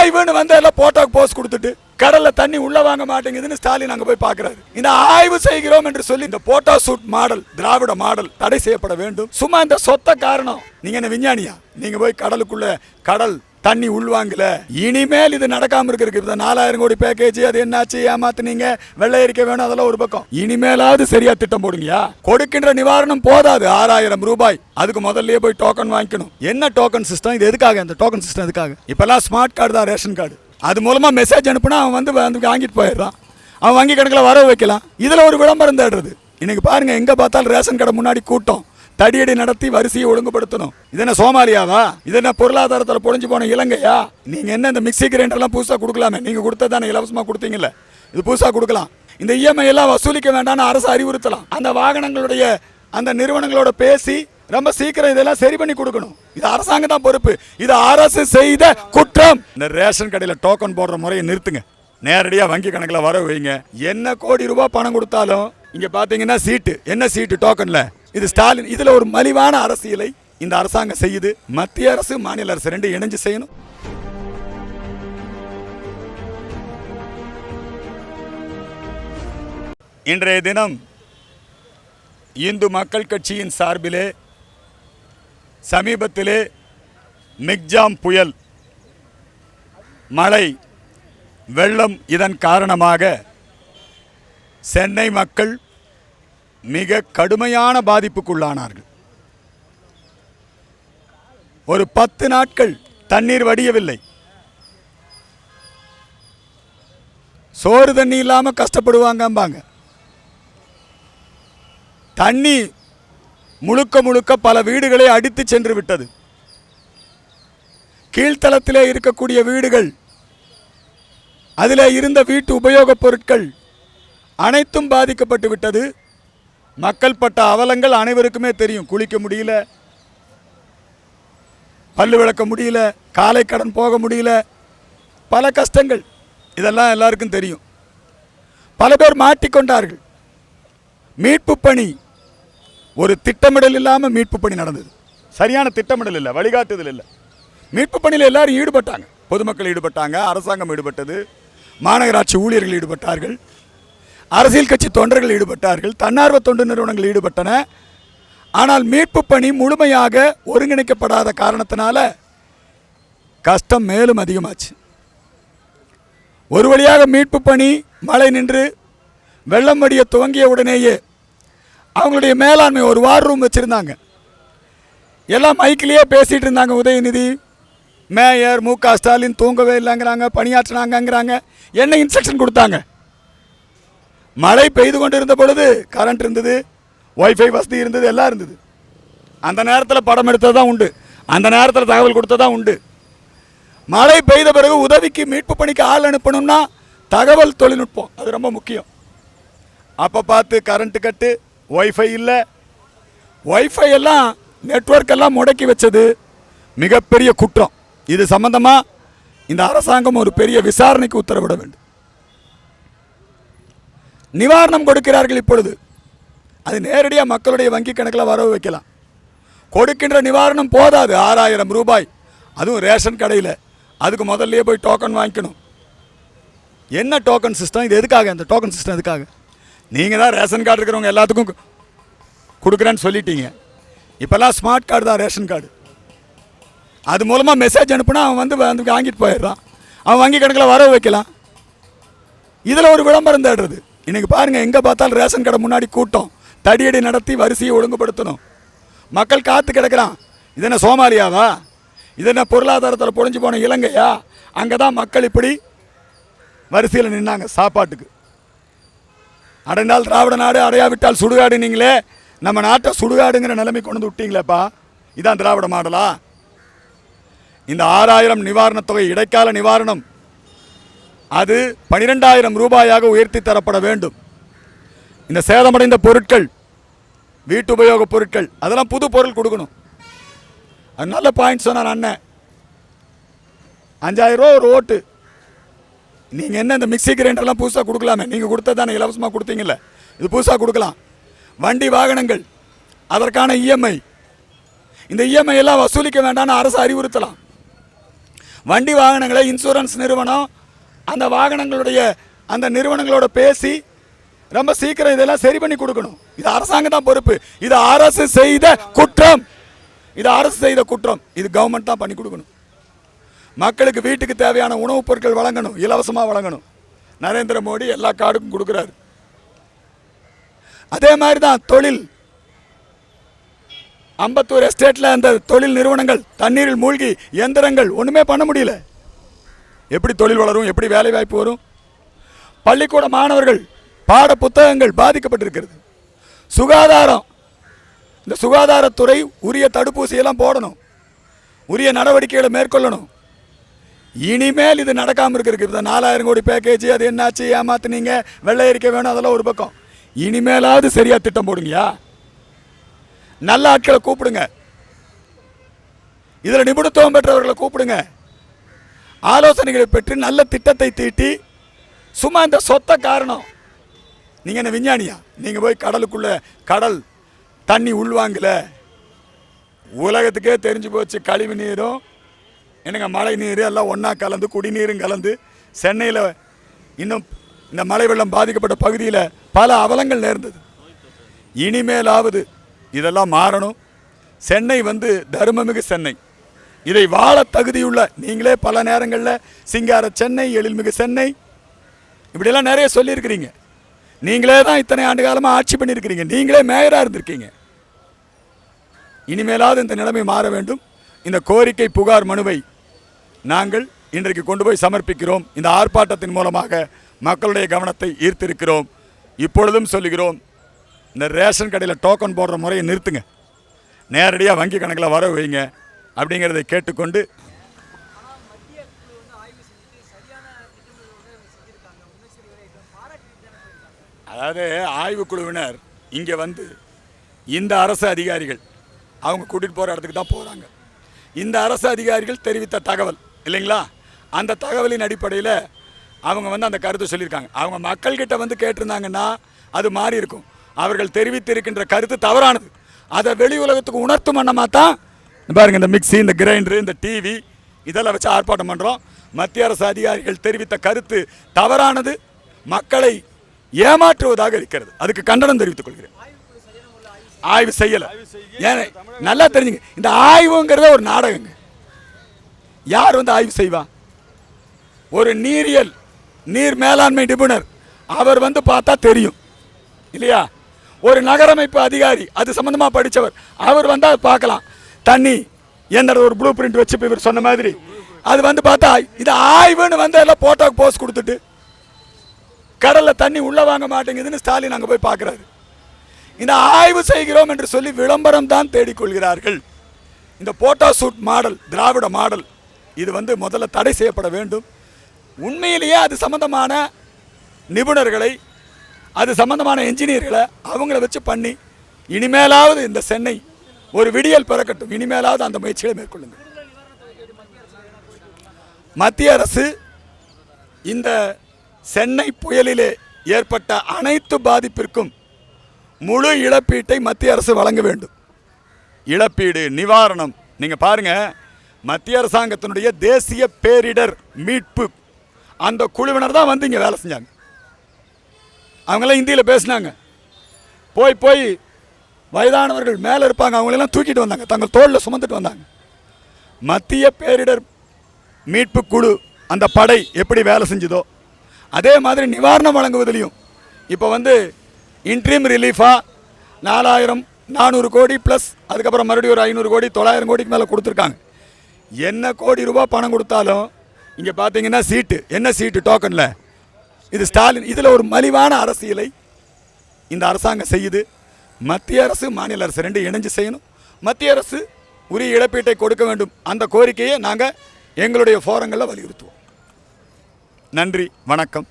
ஆய்வுன்னு வந்து எல்லாம் போட்டோக்கு போஸ்ட் கொடுத்துட்டு கடல்ல தண்ணி உள்ள வாங்க மாட்டேங்குதுன்னு ஸ்டாலின் அங்க போய் பாக்குறாரு. இந்த ஆய்வு செய்கிறோம் என்று சொல்லி இந்த photo shoot model Dravida model தடை செய்யப்பட வேண்டும். சும்மா இந்த சொத்த காரணம். நீங்க என்ன விஞ்ஞானியா? நீங்க போய் கடலுக்குள்ள கடல் தண்ணி உள்வாங்கல. இனிமேல் இது நடக்காம இருக்கிறதுக்கு இந்த நாலாயிரம் கோடி பேக்கேஜ் அது என்னாச்சு ஏமாத்துனீங்க வெள்ளை எரிக்க வேணும் அதெல்லாம் ஒரு பக்கம். இனிமேலாவது சரியா திட்டம் போடுங்கயா கொடுக்கின்ற நிவாரணம் போதாது ஆறாயிரம் ரூபாய். அதுக்கு முதல்லயே போய் டோக்கன் வாங்கிக்கணும். என்ன டோக்கன் சிஸ்டம் இது எதுக்காக? இந்த டோக்கன் சிஸ்டம் எதுக்காக? இப்பெல்லாம் ஸ்மார்ட் கார்டு தான் ரேஷன் கார்டு அது மூலமா மெசேஜ் அனுப்புனா அவன் வந்து வந்து வாங்கிட்டு போயிடுறான். அவன் வங்கி கணக்கில் வர வைக்கலாம். இதில் ஒரு விளம்பரம் தேடுறது. இன்னைக்கு பாருங்க எங்க பார்த்தாலும் ரேஷன் கடை முன்னாடி கூட்டம். தடியடி நடத்தி வரிசையை ஒழுங்குபடுத்தணும். இது என்ன சோமாலியாவா? இது என்ன பொருளாதாரத்தில் பொழிஞ்சு போன இலங்கையா? நீங்கள் என்ன இந்த மிக்சி கிரைண்டர்லாம் புதுசாக கொடுக்கலாமே? நீங்கள் கொடுத்ததானே இலவசமாக கொடுத்தீங்கல்ல. இது புதுசாக கொடுக்கலாம். இந்த இஎம்ஐ எல்லாம் வசூலிக்க வேண்டாம்னு அரசு அறிவுறுத்தலாம். அந்த வாகனங்களுடைய அந்த நிறுவனங்களோட பேசி ரொம்ப சீக்கிரம் இதெல்லாம் சரி பண்ணி கொடுக்கணும். இது அரசாங்கம் தான் பொறுப்பு. இது அரசு செய்த குற்றம். இந்த ரேஷன் கடையில் டோக்கன் போடுற முறையை நிறுத்துங்க. நேரடியாக வங்கி கணக்கில் வர வைங்க. என்ன கோடி ரூபாய் பணம் கொடுத்தாலும் இங்கே பார்த்தீங்கன்னா சீட்டு. என்ன சீட்டு? டோக்கனில் இது ஸ்டாலின். இதுல ஒரு மலிவான அரசியலை இந்த அரசாங்கம் செய்யுது. மத்திய அரசு மாநில அரசு ரெண்டு இணைஞ்சு செய்யணும். இன்றைய தினம் இந்து மக்கள் கட்சியின் சார்பிலே சமீபத்திலே மிக்ஜாம் புயல் மழை வெள்ளம் இதன் காரணமாக சென்னை மக்கள் மிக கடுமையான பாதிப்புக்குள்ளானார்கள். ஒரு பத்து நாட்கள் தண்ணீர் வடியவில்லை. சோறு தண்ணி இல்லாம கஷ்டப்படுவாங்கம்பாங்க. தண்ணி முழுக்க முழுக்க பல வீடுகளை அடித்து சென்று விட்டது. கீழ்த்தளத்திலே இருக்கக்கூடிய வீடுகள் அதில் இருந்த வீட்டு உபயோகப் பொருட்கள் அனைத்தும் பாதிக்கப்பட்டு விட்டது. மக்கள் பட்ட அவலங்கள் அனைவருக்குமே தெரியும். குளிக்க முடியல பல்லு விளக்க முடியல காலை கடன் போக முடியல. பல கஷ்டங்கள். இதெல்லாம் எல்லாருக்கும் தெரியும். பல பேர் மாட்டிக்கொண்டார்கள். மீட்பு பணி ஒரு திட்டமிடல் இல்லாமல் மீட்பு பணி நடந்தது. சரியான திட்டமிடல் இல்லை வழிகாட்டுதல் இல்லை. மீட்பு பணியில் எல்லாரும் ஈடுபட்டாங்க. பொதுமக்கள் ஈடுபட்டாங்க அரசாங்கம் ஈடுபட்டது மாநகராட்சி ஊழியர்கள் ஈடுபட்டார்கள். அரசியல் கட்சி தொண்டர்கள் ஈடுபட்டார்கள் தன்னார்வ தொண்டு நிறுவனங்கள் ஈடுபட்டன. ஆனால் மீட்பு பணி முழுமையாக ஒருங்கிணைக்கப்படாத காரணத்தினால கஷ்டம் மேலும் அதிகமாச்சு. ஒரு வழியாக மீட்பு பணி மழை நின்று வெள்ளம் வடிய துவங்கிய உடனேயே அவங்களுடைய மேலாண்மை ஒரு வார் ரூம் வச்சுருந்தாங்க. எல்லாம் மைக்கிலேயே பேசிகிட்டு இருந்தாங்க உதயநிதி மேயர் மு க ஸ்டாலின் தூங்கவே இல்லைங்கிறாங்க பணியாற்றினாங்கங்கிறாங்க என்ன இன்ஸ்ட்ரக்ஷன் கொடுத்தாங்க? மழை பெய்து கொண்டு இருந்த பொழுது கரண்ட் இருந்தது ஒய்ஃபை வசதி இருந்தது எல்லாம் இருந்தது. அந்த நேரத்தில் படம் எடுத்தது தான் உண்டு. அந்த நேரத்தில் தகவல் கொடுத்தது தான் உண்டு. மழை பெய்த பிறகு உதவிக்கு மீட்பு பணிக்கு ஆள் அனுப்பணும்னா தகவல் தொழில்நுட்பம் அது ரொம்ப முக்கியம். அப்போ பார்த்து கரண்ட்டு கட்டு ஒய்ஃபை இல்லை. ஒய்ஃபை எல்லாம் நெட்வொர்க் எல்லாம் முடக்கி வச்சது மிகப்பெரிய குற்றம். இது சம்பந்தமாக இந்த அரசாங்கம் ஒரு பெரிய விசாரணைக்கு உத்தரவிட வேண்டும். நிவாரணம் கொடுக்கிறார்கள் இப்பொழுது. அது நேரடியாக மக்களுடைய வங்கி கணக்கில் வரவு வைக்கலாம். கொடுக்கின்ற நிவாரணம் போதாது ஆறாயிரம் ரூபாய். அதுவும் ரேஷன் கடையில். அதுக்கு முதல்லையே போய் டோக்கன் வாங்கிக்கணும். என்ன டோக்கன் சிஸ்டம் இது எதுக்காக? இந்த டோக்கன் சிஸ்டம் எதுக்காக? நீங்கள் தான் ரேஷன் கார்டு இருக்கிறவங்க எல்லாத்துக்கும் கொடுக்குறேன்னு சொல்லிட்டீங்க. இப்போல்லாம் ஸ்மார்ட் கார்டு தான் ரேஷன் கார்டு. அது மூலமாக மெசேஜ் அனுப்புனா அவன் வந்து வந்து வாங்கிட்டு போயிடுறான். அவன் வங்கி கணக்கில் வர வைக்கலாம். இதில் ஒரு விளம்பரம் தேடுறது. இன்னைக்கு பாருங்க எங்கே பார்த்தாலும் ரேஷன் கடை முன்னாடி கூட்டம். தடியடி நடத்தி வரிசையை ஒழுங்குபடுத்தணும். மக்கள் காத்து கிடக்கிறான். இது என்ன சோமாலியாவா? இது என்ன பொருளாதாரத்தில் பொழிஞ்சு போன இலங்கையா? அங்கே தான் மக்கள் இப்படி வரிசையில் நின்னாங்க சாப்பாட்டுக்கு. அடைந்தால் திராவிட நாடு அடையாவிட்டால் சுடுகாடு நீங்களே நம்ம நாட்டை சுடுகாடுங்கிற நிலைமை கொண்டு வந்து விட்டீங்களேப்பா. இதான் திராவிட மாடலா? இந்த ஆறாயிரம் நிவாரணத் தொகை இடைக்கால நிவாரணம். அது பனிரெண்டாயிரம் ரூபாயாக உயர்த்தி தரப்பட வேண்டும். இந்த சேதமடைந்த பொருட்கள் வீட்டு உபயோகப் பொருட்கள் அதெல்லாம் புது பொருள் கொடுக்கணும். அது நல்ல பாயிண்ட் சொன்னார் அண்ணன். அஞ்சாயிரம் ரூபா ஒரு ஓட்டு. நீங்கள் என்ன இந்த மிக்ஸி கிரைண்டர்லாம் புதுசாக கொடுக்கலாமே? நீங்கள் கொடுத்ததானே இலவசமாக கொடுத்தீங்கல்ல? இது புதுசாக கொடுக்கலாம். வண்டி வாகனங்கள் அதற்கான இஎம்ஐ இந்த இஎம்ஐ எல்லாம் வசூலிக்க வேண்டாம்னு அரசு அறிவுறுத்தலாம். வண்டி வாகனங்களை இன்சூரன்ஸ் நிறுவனம் அந்த வாகனங்களுடைய அந்த நிறுவனங்களோட பேசி ரொம்ப சீக்கிரம் இதெல்லாம் சரி பண்ணி கொடுக்கணும். இது அரசாங்கம் தான் பொறுப்பு. இது அரசு செய்த குற்றம். இது அரசு செய்த குற்றம். இது கவர்மெண்ட் தான் பண்ணி கொடுக்கணும். மக்களுக்கு வீட்டுக்கு தேவையான உணவுப் பொருட்கள் வழங்கணும். இலவசமாக வழங்கணும். நரேந்திர மோடி எல்லா கார்டுக்கும் கொடுக்குறாரு. அதே மாதிரி தான் தொழில். அம்பத்தூர் எஸ்டேட்டில் அந்த தொழில் நிறுவனங்கள் தண்ணீரில் மூழ்கி எந்திரங்கள் ஒன்றுமே பண்ண முடியல. எப்படி தொழில் வளரும் எப்படி வேலை வாய்ப்பு வரும்? பள்ளிக்கூட மாணவர்கள் பாட புத்தகங்கள் பாதிக்கப்பட்டிருக்கிறது. சுகாதாரம். இந்த சுகாதாரத்துறை உரிய தடுப்பூசியெல்லாம் போடணும். உரிய நடவடிக்கைகளை மேற்கொள்ளணும். இனிமேல் இது நடக்காமல் இருக்கிறதுக்கு இந்த நாலாயிரம் கோடி பேக்கேஜ் அது என்னாச்சு ஏமாத்துனீங்க வெள்ளை அறிக்கை வேணும் அதெல்லாம் ஒரு பக்கம். இனிமேலாவது சரியாக திட்டம் போடுங்கயா நல்ல ஆட்களை கூப்பிடுங்க. இதில் நிபுணத்துவம் பெற்றவர்களை கூப்பிடுங்க. ஆலோசனைகளை பெற்று நல்ல திட்டத்தை தீட்டி சும்மா இந்த சொத்த காரணம். நீங்கள் என்ன விஞ்ஞானியா? நீங்கள் போய் கடலுக்குள்ளே கடல் தண்ணி உள்வாங்கல. உலகத்துக்கே தெரிஞ்சு போச்சு கழிவு நீரும் என்னங்க மழை நீர் எல்லாம் ஒன்றா கலந்து குடிநீரும் கலந்து சென்னையில் இன்னும் இந்த மழை வெள்ளம் பாதிக்கப்பட்ட பகுதியில் பல அவலங்கள் நேர்ந்தது. இனிமேலாவது இதெல்லாம் மாறணும். சென்னை வந்து தர்மமிகு சென்னை. இதை வாழ தகுதியுள்ள நீங்களே பல நேரங்களில் சிங்கார சென்னை எழில்மிகு சென்னை இப்படியெல்லாம் நிறைய சொல்லியிருக்கிறீங்க. நீங்களே தான் இத்தனை ஆண்டு காலமாக ஆட்சி பண்ணியிருக்கிறீங்க. நீங்களே மேயராக இருந்திருக்கீங்க. இனிமேலாவது இந்த நிலைமை மாற வேண்டும். இந்த கோரிக்கை புகார் மனுவை நாங்கள் இன்றைக்கு கொண்டு போய் சமர்ப்பிக்கிறோம். இந்த ஆர்ப்பாட்டத்தின் மூலமாக மக்களுடைய கவனத்தை ஈர்த்திருக்கிறோம். இப்பொழுதும் சொல்லுகிறோம் இந்த ரேஷன் கடையில் டோக்கன் போடுற முறையை நிறுத்துங்க. நேரடியாக வங்கி கணக்கில் வர வைங்க. அப்படிங்கிறதை கேட்டுக்கொண்டு ஆய்வு அதாவது ஆய்வுக்குழுவினர் இங்கே வந்து இந்த அரசு அதிகாரிகள் அவங்க கூட்டிகிட்டு போகிற இடத்துக்கு தான் போகிறாங்க இந்த அரசு அதிகாரிகள் தெரிவித்த தகவல் இல்லைங்களா? அந்த தகவலின் அடிப்படையில் அவங்க வந்து அந்த கருத்தை சொல்லியிருக்காங்க. அவங்க மக்கள்கிட்ட வந்து கேட்டிருந்தாங்கன்னா அது மாறி இருக்கும். அவர்கள் தெரிவித்திருக்கின்ற கருத்து தவறானது. அதை வெளி உலகத்துக்கு உணர்த்தும் வண்ணமாக தான் இந்த பாருங்க இந்த மிக்ஸி இந்த கிரைண்டரு இந்த டிவி இதெல்லாம் வச்சு ஆர்ப்பாட்டம் பண்ணுறோம் மத்திய அரசு அதிகாரிகள் தெரிவித்த கருத்து தவறானது. மக்களை ஏமாற்றுவதாக இருக்கிறது. அதுக்கு கண்டனம் தெரிவித்துக் கொள்கிறேன். ஆய்வு செய்யலை. ஏன் நல்லா தெரிஞ்சுங்க. இந்த ஆய்வுங்கிறத ஒரு நாடகங்க. யார் வந்து ஆய்வு செய்வா? ஒரு நீரியல் நீர் மேலாண்மை நிபுணர். அவர் வந்து பார்த்தா தெரியும். இல்லையா? ஒரு நகரமைப்பு அதிகாரி அது சம்மந்தமாக படித்தவர் அவர் வந்தால் பார்க்கலாம். தண்ணி. என்னோட ஒரு ப்ளூ பிரிண்ட் வச்சு இவர் சொன்ன மாதிரி. அது வந்து பார்த்தா இது ஆய்வுன்னு வந்து எல்லாம் போட்டோக்கு போஸ் கொடுத்துட்டு கடலில் தண்ணி உள்ளே வாங்க மாட்டேங்குதுன்னு ஸ்டாலின் அங்கே போய் பார்க்கறாரு இந்த ஆய்வு செய்கிறோம் என்று சொல்லி விளம்பரம் தான் தேடிக்கொள்கிறார்கள். இந்த photo shoot model Dravida model இது வந்து முதல்ல தடை செய்யப்பட வேண்டும். உண்மையிலேயே அது சம்பந்தமான நிபுணர்களை அது சம்பந்தமான என்ஜினியர்களை அவங்கள வச்சு பண்ணி இனிமேலாவது இந்த சென்னை ஒரு விடியல் பிறக்கட்டும். இனிமேலாவது அந்த முயற்சிகளை மேற்கொள்ளுங்கள். மத்திய அரசு இந்த சென்னை புயலிலே ஏற்பட்ட அனைத்து பாதிப்பிற்கும் முழு இழப்பீட்டை மத்திய அரசு வழங்க வேண்டும். இழப்பீடு நிவாரணம். நீங்கள் பாருங்க மத்திய அரசாங்கத்தினுடைய தேசிய பேரிடர் மீட்பு. அந்த குழுவினர் தான் வந்து இங்கே வேலை செஞ்சாங்க. அவங்களாம் ஹிந்தியில் பேசினாங்க. போய் போய் வயதானவர்கள் மேலே இருப்பாங்க அவங்களெல்லாம் தூக்கிட்டு வந்தாங்க. தங்கள் தோளில் சுமந்துட்டு வந்தாங்க. மத்திய பேரிடர் மீட்பு குழு அந்த படை எப்படி வேலை செஞ்சுதோ அதே மாதிரி நிவாரணம் வழங்குவதிலையும் இப்போ வந்து இன்ட்ரீம் ரிலீஃபாக நாலாயிரம் நானூறு கோடி ப்ளஸ் அதுக்கப்புறம் மறுபடியும் ஒரு ஐநூறு கோடி தொள்ளாயிரம் கோடிக்கு மேலே கொடுத்துருக்காங்க. என்ன கோடி ரூபா பணம் கொடுத்தாலும் இங்கே பார்த்தீங்கன்னா சீட்டு. என்ன சீட்டு டோக்கனில் இது ஸ்டாலின் இதில் ஒரு மலிவான அரசியலை இந்த அரசாங்கம் செய்யுது. மத்திய அரசு மாநில அரசு ரெண்டு இணைஞ்சு செய்யணும். மத்திய அரசு உரிய இழப்பீட்டை கொடுக்க வேண்டும். அந்த கோரிக்கையை நாங்கள் எங்களுடைய ஃபோரங்களில் வலியுறுத்துவோம். நன்றி வணக்கம்.